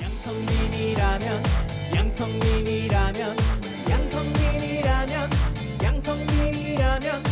양성민이라면 양성민이라면 양성민이라면 양성민이라면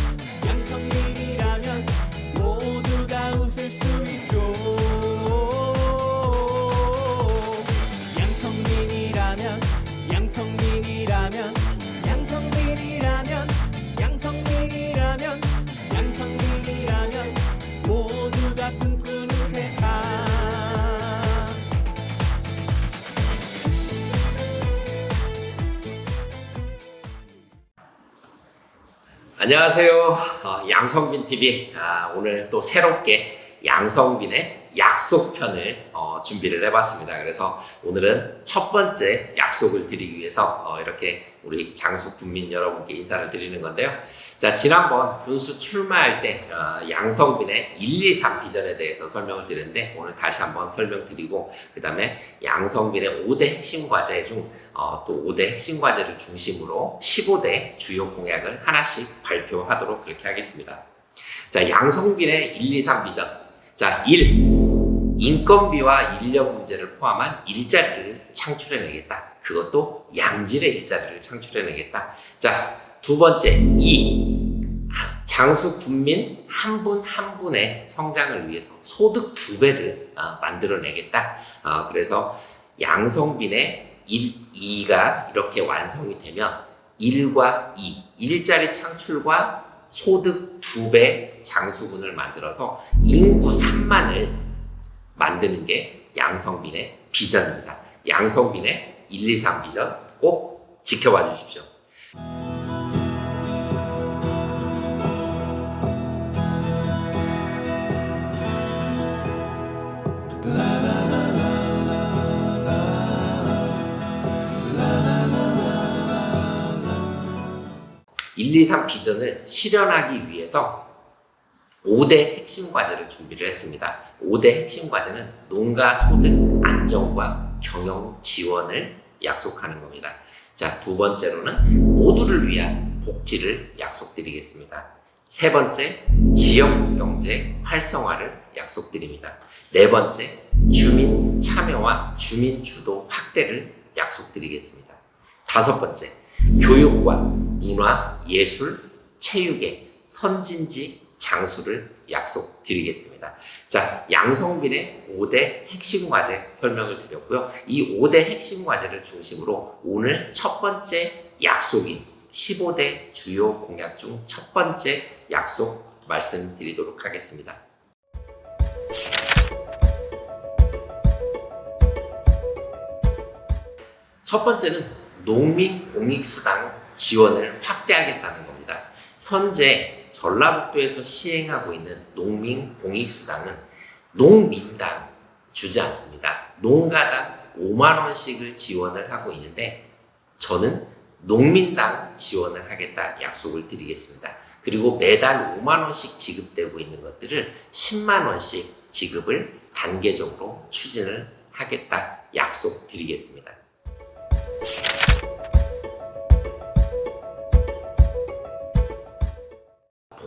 안녕하세요. 어, 양성빈 TV. 아, 오늘 또 새롭게 양성빈의 약속편을 어, 준비를 해봤습니다. 그래서 오늘은 첫 번째 약속을 드리기 위해서 어, 이렇게 우리 장수 군민 여러분께 인사를 드리는 건데요. 자, 지난번 군수 출마할 때 어, 양성빈의 1, 2, 3 비전에 대해서 설명을 드렸는데 오늘 다시 한번 설명드리고 그 다음에 양성빈의 5대 핵심 과제 중 어, 또 5대 핵심 과제를 중심으로 15대 주요 공약을 하나씩 발표하도록 그렇게 하겠습니다. 자, 양성빈의 1, 2, 3 비전. 자, 1. 인건비와 인력 문제를 포함한 일자리를 창출해내겠다. 그것도 양질의 일자리를 창출해내겠다. 자, 두 번째. 2. 장수 군민 한 분한 분의 성장을 위해서 소득 두 배를 어, 만들어내겠다. 어, 그래서 양성빈의 1, 2가 이렇게 완성이 되면 1과 2, 일자리 창출과 소득 두 배 장수군을 만들어서 인구 3만을 만드는 게 양성빈의 비전입니다. 양성빈의 1, 2, 3 비전 꼭 지켜봐 주십시오. 일, 이, 삼 비전을 실현하기 위해서 5대 핵심 과제를 준비를 했습니다. 5대 핵심 과제는 농가 소득 안정과 경영 지원을 약속하는 겁니다. 자, 두 번째로는 모두를 위한 복지를 약속드리겠습니다. 세 번째, 지역 경제 활성화를 약속드립니다. 네 번째, 주민 참여와 주민 주도 확대를 약속드리겠습니다. 다섯 번째, 교육과 문화, 예술, 체육의 선진지 장수를 약속드리겠습니다. 자, 양성빈의 5대 핵심 과제 설명을 드렸고요. 이 5대 핵심 과제를 중심으로 오늘 첫 번째 약속인 15대 주요 공약 중 첫 번째 약속 말씀드리도록 하겠습니다. 첫 번째는 농민 공익수당 지원을 확대하겠다는 겁니다. 현재 전라북도에서 시행하고 있는 농민 공익수당은 농민당 주지 않습니다. 농가당 5만 원씩을 지원을 하고 있는데 저는 농민당 지원을 하겠다 약속을 드리겠습니다. 그리고 매달 5만 원씩 지급되고 있는 것들을 10만 원씩 지급을 단계적으로 추진을 하겠다 약속 드리겠습니다.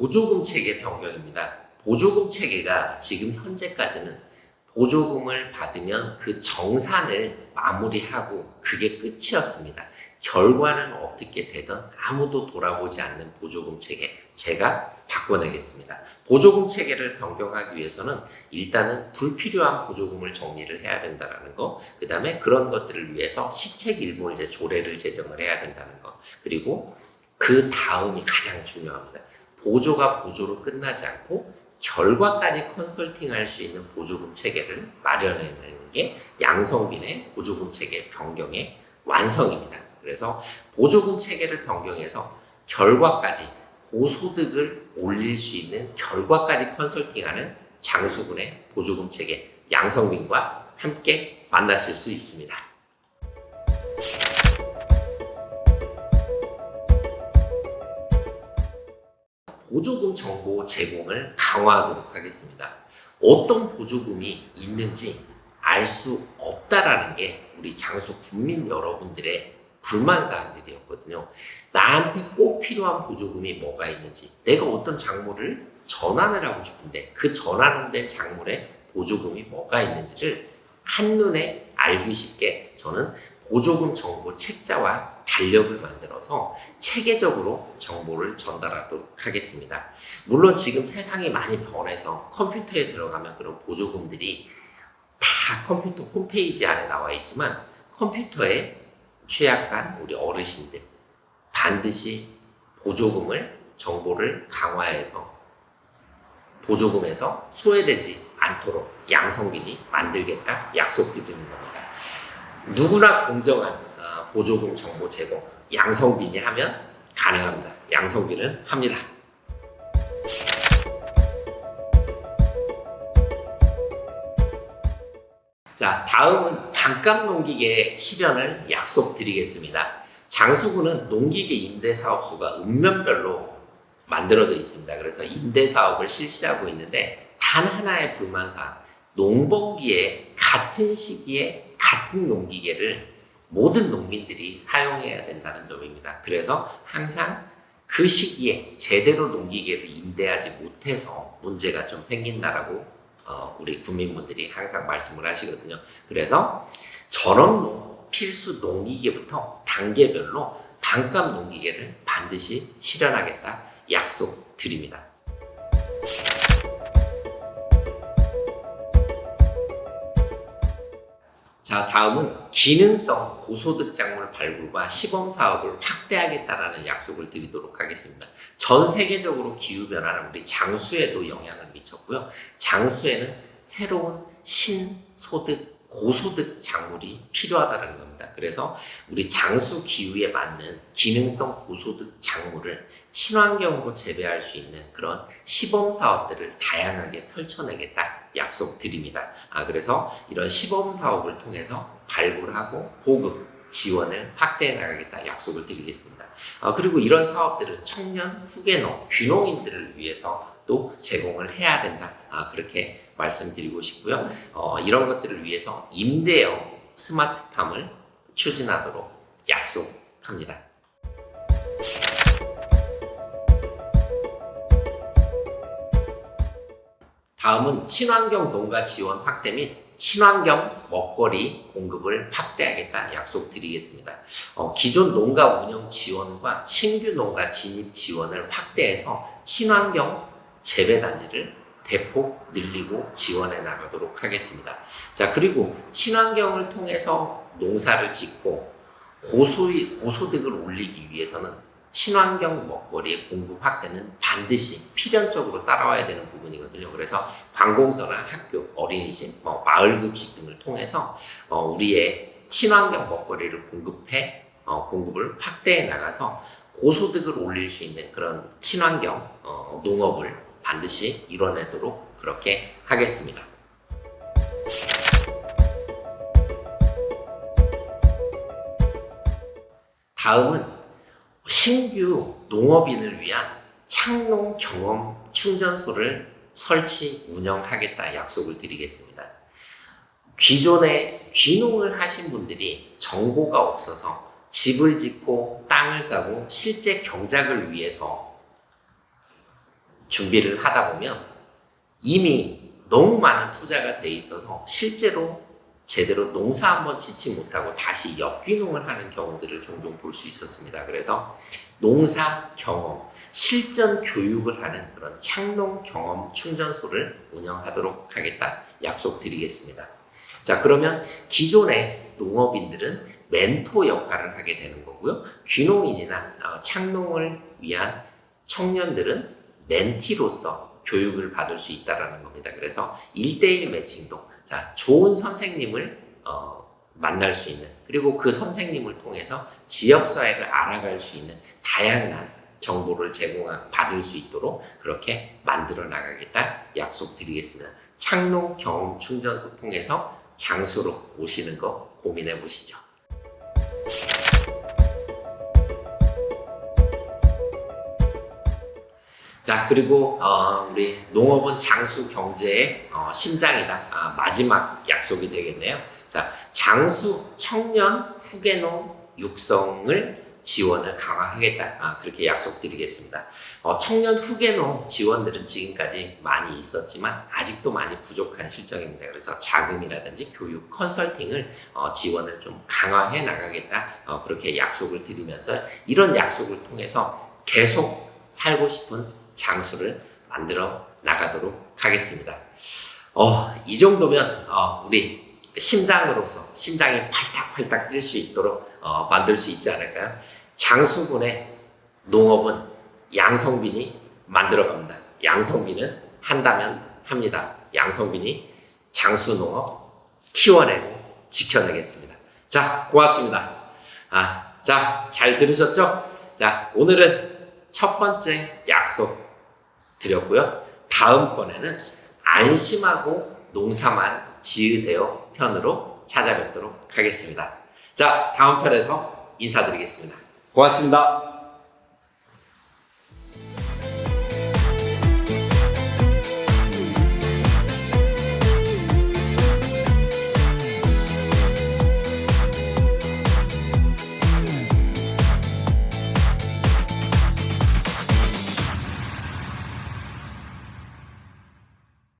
보조금 체계 변경입니다. 보조금 체계가 지금 현재까지는 보조금을 받으면 그 정산을 마무리하고 그게 끝이었습니다. 결과는 어떻게 되든 아무도 돌아보지 않는 보조금 체계 제가 바꿔내겠습니다. 보조금 체계를 변경하기 위해서는 일단은 불필요한 보조금을 정리를 해야 된다는 거, 그 다음에 그런 것들을 위해서 시책 일몰제 조례를 제정을 해야 된다는 거, 그리고 그 다음이 가장 중요합니다. 보조가 보조로 끝나지 않고 결과까지 컨설팅 할 수 있는 보조금 체계를 마련해내는 게 양성빈의 보조금 체계 변경의 완성입니다. 그래서 보조금 체계를 변경해서 결과까지 고소득을 올릴 수 있는 결과까지 컨설팅하는 장수군의 보조금 체계 양성빈과 함께 만나실 수 있습니다. 보조금 정보 제공을 강화하도록 하겠습니다. 어떤 보조금이 있는지 알 수 없다라는 게 우리 장수 국민 여러분들의 불만 사항들이었거든요. 나한테 꼭 필요한 보조금이 뭐가 있는지, 내가 어떤 작물을 전환을 하고 싶은데 그 전환된 작물에 보조금이 뭐가 있는지를 한눈에 알기 쉽게 저는 보조금 정보 책자와 달력을 만들어서 체계적으로 정보를 전달하도록 하겠습니다. 물론 지금 세상이 많이 변해서 컴퓨터에 들어가면 그런 보조금들이 다 컴퓨터 홈페이지 안에 나와 있지만 컴퓨터에 취약한 우리 어르신들 반드시 보조금을 정보를 강화해서 보조금에서 소외되지 않도록 양성빈이 만들겠다 약속드리는 겁니다. 누구나 공정한 어, 보조금 정보 제공 양성빈이 하면 가능합니다. 양성빈은 합니다. 자, 다음은 반값 농기계 실현을 약속드리겠습니다. 장수구는 농기계 임대 사업소가 읍면별로 만들어져 있습니다. 그래서 임대 사업을 실시하고 있는데 단 하나의 불만사항, 농번기에 같은 시기에 같은 농기계를 모든 농민들이 사용해야 된다는 점입니다. 그래서 항상 그 시기에 제대로 농기계를 임대하지 못해서 문제가 좀 생긴다라고 어, 우리 국민분들이 항상 말씀을 하시거든요. 그래서 전업농 필수 농기계부터 단계별로 반값 농기계를 반드시 실현하겠다 약속드립니다. 자, 다음은 기능성 고소득 작물 발굴과 시범 사업을 확대하겠다라는 약속을 드리도록 하겠습니다. 전 세계적으로 기후 변화는 우리 장수에도 영향을 미쳤고요. 장수에는 새로운 신소득 고소득 작물이 필요하다는 겁니다. 그래서 우리 장수 기후에 맞는 기능성 고소득 작물을 친환경으로 재배할 수 있는 그런 시범 사업들을 다양하게 펼쳐내겠다 약속드립니다. 아 그래서 이런 시범 사업을 통해서 발굴하고 보급 지원을 확대해 나가겠다 약속을 드리겠습니다. 아, 그리고 이런 사업들은 청년 후계농 귀농인들을 위해서 또 제공을 해야 된다. 아, 그렇게 말씀드리고 싶고요. 어, 이런 것들을 위해서 임대형 스마트팜을 추진하도록 약속합니다. 다음은 친환경 농가 지원 확대 및 친환경 먹거리 공급을 확대하겠다 약속드리겠습니다. 어, 기존 농가 운영 지원과 신규 농가 진입 지원을 확대해서 친환경 재배단지를 대폭 늘리고 지원해 나가도록 하겠습니다. 자, 그리고 친환경을 통해서 농사를 짓고 고소의, 고소득을 올리기 위해서는 친환경 먹거리의 공급 확대는 반드시 필연적으로 따라와야 되는 부분이거든요. 그래서 관공서나 학교, 어린이집, 뭐 마을 급식 등을 통해서 어, 우리의 친환경 먹거리를 공급해 어, 공급을 확대해 나가서 고소득을 올릴 수 있는 그런 친환경 어, 농업을 반드시 이뤄내도록 그렇게 하겠습니다. 다음은 신규 농업인을 위한 창농 경험 충전소를 설치 운영하겠다 약속을 드리겠습니다. 기존에 귀농을 하신 분들이 정보가 없어서 집을 짓고 땅을 사고 실제 경작을 위해서 준비를 하다 보면 이미 너무 많은 투자가 돼 있어서 실제로 제대로 농사 한번 짓지 못하고 다시 역귀농을 하는 경우들을 종종 볼 수 있었습니다. 그래서 농사 경험, 실전 교육을 하는 그런 창농 경험 충전소를 운영하도록 하겠다 약속드리겠습니다. 자, 그러면 기존의 농업인들은 멘토 역할을 하게 되는 거고요. 귀농인이나 어, 창농을 위한 청년들은 멘티로서 교육을 받을 수 있다라는 겁니다. 그래서 1대1 매칭도 자, 좋은 선생님을 어, 만날 수 있는 그리고 그 선생님을 통해서 지역 사회를 알아갈 수 있는 다양한 정보를 제공한 받을 수 있도록 그렇게 만들어 나가겠다 약속드리겠습니다. 창농 경험 충전소 통해서 장수로 오시는 거 고민해 보시죠. 자 그리고 어, 우리 농업은 장수 경제의 어, 심장이다. 아, 마지막 약속이 되겠네요. 자 장수 청년 후계농 육성을 지원을 강화하겠다. 아, 그렇게 약속드리겠습니다. 어, 청년 후계농 지원들은 지금까지 많이 있었지만 아직도 많이 부족한 실정입니다. 그래서 자금이라든지 교육 컨설팅을 어, 지원을 좀 강화해 나가겠다. 어, 그렇게 약속을 드리면서 이런 약속을 통해서 계속 살고 싶은 장수를 만들어 나가도록 하겠습니다. 어, 이 정도면 어, 우리 심장으로서 심장이 팔딱팔딱 뛸 수 있도록 어, 만들 수 있지 않을까요? 장수군의 농업은 양성빈이 만들어 갑니다. 양성빈은 한다면 합니다. 양성빈이 장수 농업 키워내고 지켜내겠습니다. 자, 고맙습니다. 아, 자, 잘 들으셨죠? 자, 오늘은 첫 번째 약속 드렸고요. 다음번에는 안심하고 농사만 지으세요 편으로 찾아뵙도록 하겠습니다. 자, 다음 편에서 인사드리겠습니다. 고맙습니다.